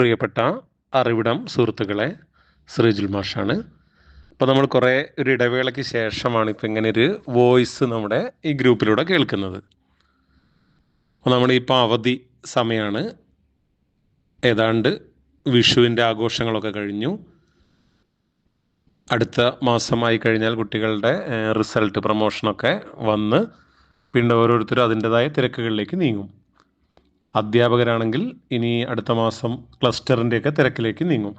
പ്രിയപ്പെട്ട അറിവിടം സുഹൃത്തുക്കളെ ശ്രീജുൽ മാഷാണ് അപ്പോൾ നമ്മൾ കുറേ ഒരു ഇടവേളയ്ക്ക് ശേഷമാണ് ഇപ്പം ഇങ്ങനെ ഒരു വോയിസ് നമ്മുടെ ഈ ഗ്രൂപ്പിലൂടെ കേൾക്കുന്നത്. അപ്പോൾ നമ്മുടെ ഇപ്പോൾ അവധി സമയമാണ് ഏതാണ്ട് വിഷുവിന്റെ ആഘോഷങ്ങളൊക്കെ കഴിഞ്ഞു. അടുത്ത മാസമായി കഴിഞ്ഞാൽ കുട്ടികളുടെ റിസൾട്ട് പ്രൊമോഷനൊക്കെ വന്ന് പിന്നെ ഓരോരുത്തരും അതിന്റെതായ തിരക്കുകളിലേക്ക് നീങ്ങും. അധ്യാപകരാണെങ്കിൽ ഇനി അടുത്ത മാസം ക്ലസ്റ്ററിന്റെയൊക്കെ തിരക്കിലേക്ക് നീങ്ങും.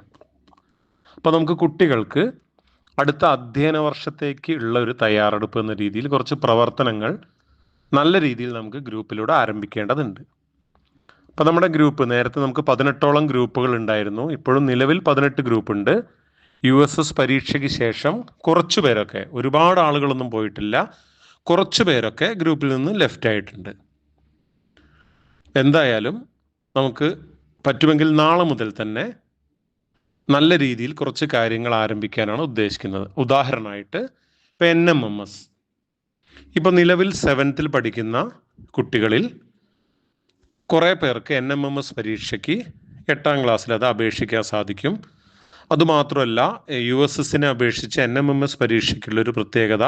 അപ്പോൾ നമുക്ക് കുട്ടികൾക്ക് അടുത്ത അധ്യയന വർഷത്തേക്ക് ഉള്ള ഒരു തയ്യാറെടുപ്പ് എന്ന രീതിയിൽ കുറച്ച് പ്രവർത്തനങ്ങൾ നല്ല രീതിയിൽ നമുക്ക് ഗ്രൂപ്പിലൂടെ ആരംഭിക്കേണ്ടതുണ്ട്. അപ്പം നമ്മുടെ ഗ്രൂപ്പ് നേരത്തെ നമുക്ക് പതിനെട്ടോളം ഗ്രൂപ്പുകൾ ഉണ്ടായിരുന്നു. ഇപ്പോഴും നിലവിൽ പതിനെട്ട് ഗ്രൂപ്പ് ഉണ്ട് യു എസ് എസ് പരീക്ഷയ്ക്ക് ശേഷം കുറച്ചു പേരൊക്കെ ഒരുപാട് ആളുകളൊന്നും പോയിട്ടില്ല കുറച്ചു പേരൊക്കെ ഗ്രൂപ്പിൽ നിന്ന് ലെഫ്റ്റ് ആയിട്ടുണ്ട്. എന്തായാലും നമുക്ക് പറ്റുമെങ്കിൽ നാളെ മുതൽ തന്നെ നല്ല രീതിയിൽ കുറച്ച് കാര്യങ്ങൾ ആരംഭിക്കാനാണ് ഉദ്ദേശിക്കുന്നത്. ഉദാഹരണമായിട്ട് ഇപ്പം എൻ എം എം എസ് ഇപ്പം നിലവിൽ സെവൻത്തിൽ പഠിക്കുന്ന കുട്ടികളിൽ കുറേ പേർക്ക് എൻ എം എം എസ് പരീക്ഷയ്ക്ക് എട്ടാം ക്ലാസ്സിൽ അത് അപേക്ഷിക്കാൻ സാധിക്കും. അതുമാത്രമല്ല യു എസ് എസിനെ അപേക്ഷിച്ച് എൻ എം എം എസ് പരീക്ഷയ്ക്കുള്ളൊരു പ്രത്യേകത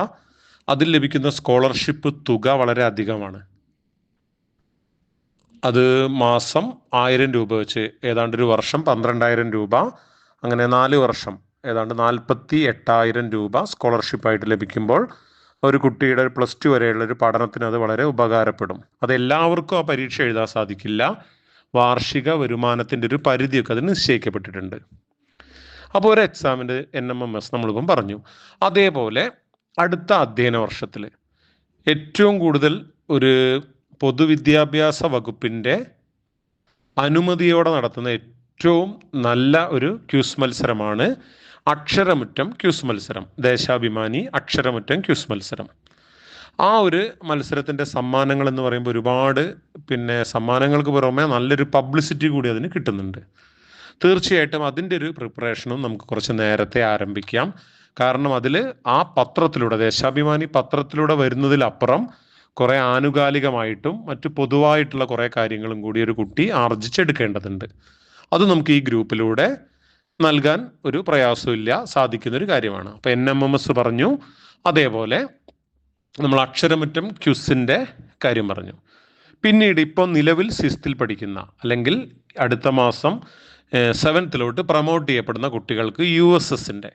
അതിൽ ലഭിക്കുന്ന സ്കോളർഷിപ്പ് തുക വളരെ അധികമാണ്. അത് മാസം ആയിരം രൂപ വെച്ച് ഏതാണ്ട് ഒരു വർഷം പന്ത്രണ്ടായിരം രൂപ അങ്ങനെ നാല് വർഷം ഏതാണ്ട് നാൽപ്പത്തി എട്ടായിരം രൂപ സ്കോളർഷിപ്പായിട്ട് ലഭിക്കുമ്പോൾ ഒരു കുട്ടിയുടെ പ്ലസ് ടു വരെയുള്ള ഒരു പഠനത്തിന് അത് വളരെ ഉപകാരപ്പെടും. അത് എല്ലാവർക്കും ആ പരീക്ഷ എഴുതാൻ സാധിക്കില്ല. വാർഷിക വരുമാനത്തിന്റെ ഒരു പരിധിയൊക്കെ അതിന് നിശ്ചയിക്കപ്പെട്ടിട്ടുണ്ട്. അപ്പോൾ ഒരു എക്സാമിന്റെ എൻ എം എം എസ് നമ്മളിപ്പം പറഞ്ഞു. അതേപോലെ അടുത്ത അധ്യയന വർഷത്തിൽ ഏറ്റവും കൂടുതൽ ഒരു പൊതുവിദ്യാഭ്യാസ വകുപ്പിന്റെ അനുമതിയോടെ നടത്തുന്ന ഏറ്റവും നല്ല ഒരു ക്യൂസ് മത്സരമാണ് അക്ഷരമുറ്റം ക്യൂസ് മത്സരം ദേശാഭിമാനി അക്ഷരമുറ്റം ക്യൂസ് മത്സരം. ആ ഒരു മത്സരത്തിന്റെ സമ്മാനങ്ങൾ എന്ന് പറയുമ്പോൾ ഒരുപാട് പിന്നെ സമ്മാനങ്ങൾക്ക് പുറമെ നല്ലൊരു പബ്ലിസിറ്റി കൂടി അതിന് കിട്ടുന്നുണ്ട്. തീർച്ചയായിട്ടും അതിന്റെ ഒരു പ്രിപ്പറേഷനും നമുക്ക് കുറച്ച് നേരത്തെ ആരംഭിക്കാം. കാരണം അതിൽ ആ പത്രത്തിലൂടെ ദേശാഭിമാനി പത്രത്തിലൂടെ വരുന്നതിലപ്പുറം കുറേ ആനുകാലികമായിട്ടും മറ്റു പൊതുവായിട്ടുള്ള കുറേ കാര്യങ്ങളും കൂടി ഒരു കുട്ടി ആർജിച്ചെടുക്കേണ്ടതുണ്ട്. അത് നമുക്ക് ഈ ഗ്രൂപ്പിലൂടെ നൽകാൻ ഒരു പ്രയാസമില്ല സാധിക്കുന്ന ഒരു കാര്യമാണ്. അപ്പോൾ എൻ എം എം എസ് പറഞ്ഞു അതേപോലെ നമ്മൾ അക്ഷരമുറ്റം ക്യുസിന്റെ കാര്യം പറഞ്ഞു. പിന്നീട് ഇപ്പോൾ നിലവിൽ സിസ്തിൽ പഠിക്കുന്ന അല്ലെങ്കിൽ അടുത്ത മാസം സെവൻത്തിലോട്ട് പ്രൊമോട്ട് ചെയ്യപ്പെടുന്ന കുട്ടികൾക്ക് യു എസ് എസിന്റെ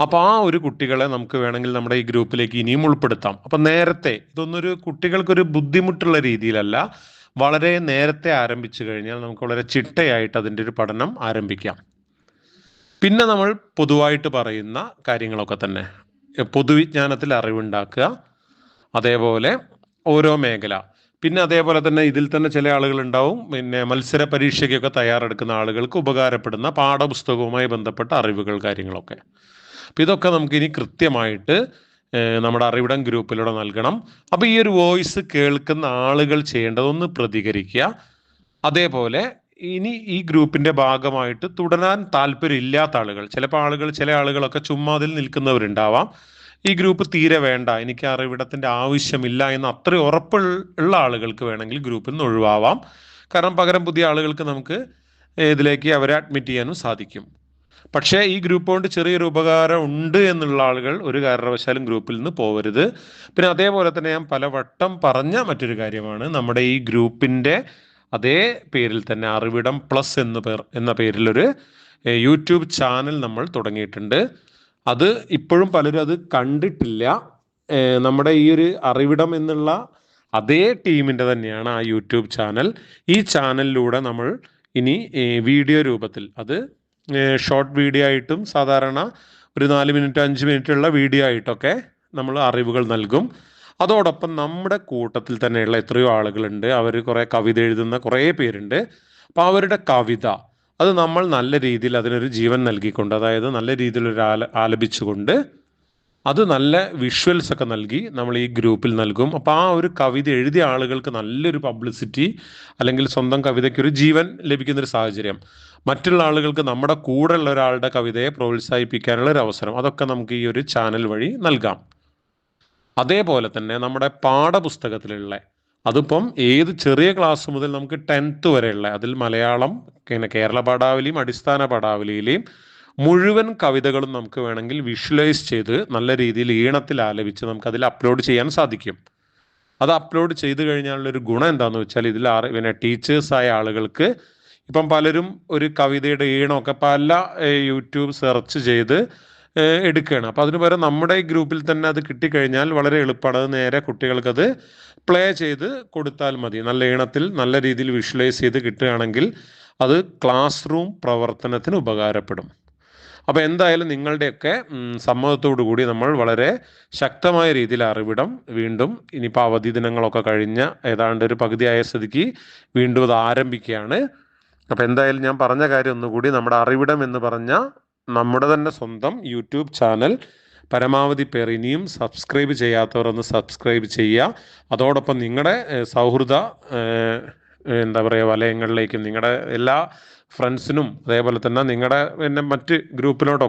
അപ്പോൾ ആ ഒരു കുട്ടികളെ നമുക്ക് വേണമെങ്കിൽ നമ്മുടെ ഈ ഗ്രൂപ്പിലേക്ക് ഇനിയും ഉൾപ്പെടുത്താം. അപ്പം നേരത്തെ ഇതൊന്നൊരു കുട്ടികൾക്കൊരു ബുദ്ധിമുട്ടുള്ള രീതിയിലല്ല വളരെ നേരത്തെ ആരംഭിച്ചു കഴിഞ്ഞാൽ നമുക്ക് വളരെ ചിട്ടയായിട്ട് അതിന്റെ ഒരു പഠനം ആരംഭിക്കാം. പിന്നെ നമ്മൾ പൊതുവായിട്ട് പറയുന്ന കാര്യങ്ങളൊക്കെ തന്നെ. പൊതുവിജ്ഞാനത്തിൽ അറിവുണ്ടാക്കുക അതേപോലെ ഓരോ മേഖല. പിന്നെ അതേപോലെ തന്നെ ഇതിൽ തന്നെ ചില ആളുകൾ ഉണ്ടാവും പിന്നെ മത്സര പരീക്ഷയ്ക്കൊക്കെ തയ്യാറെടുക്കുന്ന ആളുകൾക്ക് ഉപകാരപ്പെടുന്ന പാഠപുസ്തകവുമായി ബന്ധപ്പെട്ട അറിവുകൾ കാര്യങ്ങളൊക്കെ. അപ്പം ഇതൊക്കെ നമുക്ക് ഇനി കൃത്യമായിട്ട് നമ്മുടെ അറിവിടം ഗ്രൂപ്പിലൂടെ നൽകണം. അപ്പോൾ ഈ ഒരു വോയിസ് കേൾക്കുന്ന ആളുകൾ ചെയ്യേണ്ടതൊന്ന് പ്രതികരിക്കുക. അതേപോലെ ഇനി ഈ ഗ്രൂപ്പിന്റെ ഭാഗമായിട്ട് തുടരാൻ താല്പര്യമില്ലാത്ത ആളുകൾ ചിലപ്പോൾ ആളുകൾ ചില ആളുകളൊക്കെ ചുമ്മാ അതിൽ നിൽക്കുന്നവരുണ്ടാവാം. ഈ ഗ്രൂപ്പ് തീരെ വേണ്ട എനിക്ക് അറിവിടത്തിന്റെ ആവശ്യമില്ല എന്ന് അത്രയും ഉറപ്പുള്ള ആളുകൾക്ക് വേണമെങ്കിൽ ഗ്രൂപ്പിൽ നിന്ന് ഒഴിവാവാം. കാരണം പകരം പുതിയ ആളുകൾക്ക് നമുക്ക് ഇതിലേക്ക് അവരെ അഡ്മിറ്റ് ചെയ്യാനും സാധിക്കും. പക്ഷേ ഈ ഗ്രൂപ്പ് കൊണ്ട് ചെറിയൊരു ഉപകാരം ഉണ്ട് എന്നുള്ള ആളുകൾ ഒരു കാരണവശാലും ഗ്രൂപ്പിൽ നിന്ന് പോവരുത്. പിന്നെ അതേപോലെ തന്നെ ഞാൻ പലവട്ടം പറഞ്ഞ മറ്റൊരു കാര്യമാണ്. നമ്മുടെ ഈ ഗ്രൂപ്പിന്റെ അതേ പേരിൽ തന്നെ അറിവിടം പ്ലസ് എന്ന് പേർ എന്ന പേരിലൊരു യൂട്യൂബ് ചാനൽ നമ്മൾ തുടങ്ങിയിട്ടുണ്ട്. അത് ഇപ്പോഴും പലരും അത് കണ്ടിട്ടില്ല. നമ്മുടെ ഈ ഒരു അറിവിടം എന്നുള്ള അതേ ടീമിന്റെ തന്നെയാണ് ആ യൂട്യൂബ് ചാനൽ. ഈ ചാനലിലൂടെ നമ്മൾ ഇനി വീഡിയോ രൂപത്തിൽ അത് ഷോർട്ട് വീഡിയോ ആയിട്ടും സാധാരണ ഒരു നാല് മിനിറ്റ് അഞ്ച് മിനിറ്റ് ഉള്ള വീഡിയോ ആയിട്ടൊക്കെ നമ്മൾ അറിവുകൾ നൽകും. അതോടൊപ്പം നമ്മുടെ കൂട്ടത്തിൽ തന്നെയുള്ള എത്രയോ ആളുകളുണ്ട്. അവർ കുറേ കവിത എഴുതുന്ന കുറേ പേരുണ്ട്. അപ്പോൾ അവരുടെ കവിത അത് നമ്മൾ നല്ല രീതിയിൽ അതിനൊരു ജീവൻ നൽകിക്കൊണ്ട് അതായത് നല്ല രീതിയിൽ ഒരു ആല ആലപിച്ചുകൊണ്ട് അത് നല്ല വിഷ്വൽസ് ഒക്കെ നൽകി നമ്മൾ ഈ ഗ്രൂപ്പിൽ നൽകും. അപ്പോൾ ആ ഒരു കവിത എഴുതിയ ആളുകൾക്ക് നല്ലൊരു പബ്ലിസിറ്റി അല്ലെങ്കിൽ സ്വന്തം കവിതയ്ക്ക് ഒരു ജീവൻ ലഭിക്കുന്ന ഒരു സാഹചര്യം. മറ്റുള്ള ആളുകൾക്ക് നമ്മുടെ കൂടെ ഉള്ള ഒരാളുടെ കവിതയെ പ്രോത്സാഹിപ്പിക്കാനുള്ള ഒരു അവസരം. അതൊക്കെ നമുക്ക് ഈ ഒരു ചാനൽ വഴി നൽകാം. അതേപോലെ തന്നെ നമ്മുടെ പാഠപുസ്തകത്തിലുള്ള അതിപ്പം ഏത് ചെറിയ ക്ലാസ് മുതൽ നമുക്ക് ടെൻത്ത് വരെയുള്ള അതിൽ മലയാളം പിന്നെ കേരള പാഠാവലിയും അടിസ്ഥാന പാഠാവലിയിലെയും മുഴുവൻ കവിതകളും നമുക്ക് വേണമെങ്കിൽ വിഷ്വലൈസ് ചെയ്ത് നല്ല രീതിയിൽ ഈണത്തിൽ ആലപിച്ച് നമുക്ക് അതിൽ അപ്ലോഡ് ചെയ്യാൻ സാധിക്കും. അത് അപ്ലോഡ് ചെയ്ത് കഴിഞ്ഞാലുള്ള ഒരു ഗുണം എന്താണെന്ന് വെച്ചാൽ ഇതിൽ ആറ് പിന്നെ ടീച്ചേഴ്സായ ആളുകൾക്ക് ഇപ്പം പലരും ഒരു കവിതയുടെ ഈണമൊക്കെ പല യൂട്യൂബ് സെർച്ച് ചെയ്ത് എടുക്കുകയാണ്. അപ്പോൾ അതിന് പകരം നമ്മുടെ ഈ ഗ്രൂപ്പിൽ തന്നെ അത് കിട്ടിക്കഴിഞ്ഞാൽ വളരെ എളുപ്പമാണ്. അത് നേരെ കുട്ടികൾക്കത് പ്ലേ ചെയ്ത് കൊടുത്താൽ മതി. നല്ല ഈണത്തിൽ നല്ല രീതിയിൽ വിഷ്വലൈസ് ചെയ്ത് കിട്ടുകയാണെങ്കിൽ അത് ക്ലാസ് റൂം പ്രവർത്തനത്തിന് ഉപകാരപ്പെടും. അപ്പോൾ എന്തായാലും നിങ്ങളുടെയൊക്കെ സമ്മതത്തോടു കൂടി നമ്മൾ വളരെ ശക്തമായ രീതിയിൽ അറിവിടം വീണ്ടും ഇനിയിപ്പോൾ അവധി ദിനങ്ങളൊക്കെ കഴിഞ്ഞ ഏതാണ്ട് ഒരു പകുതിയായ സ്ഥിതിക്ക് വീണ്ടും അത് ആരംഭിക്കുകയാണ്. അപ്പോൾ എന്തായാലും ഞാൻ പറഞ്ഞ കാര്യം ഒന്നുകൂടി നമ്മുടെ അറിവിടം എന്ന് പറഞ്ഞ നമ്മുടെ തന്നെ സ്വന്തം യൂട്യൂബ് ചാനൽ പരമാവധി പേർ ഇനിയും സബ്സ്ക്രൈബ് ചെയ്യാത്തവരൊന്ന് സബ്സ്ക്രൈബ് ചെയ്യുക. അതോടൊപ്പം നിങ്ങളുടെ സൗഹൃദ എന്താ പറയുക വലയങ്ങളിലേക്കും നിങ്ങളുടെ എല്ലാ ഫ്രണ്ട്സിനും അതേപോലെ തന്നെ നിങ്ങളുടെ പിന്നെ മറ്റ് ഗ്രൂപ്പിലോട്ടൊക്കെ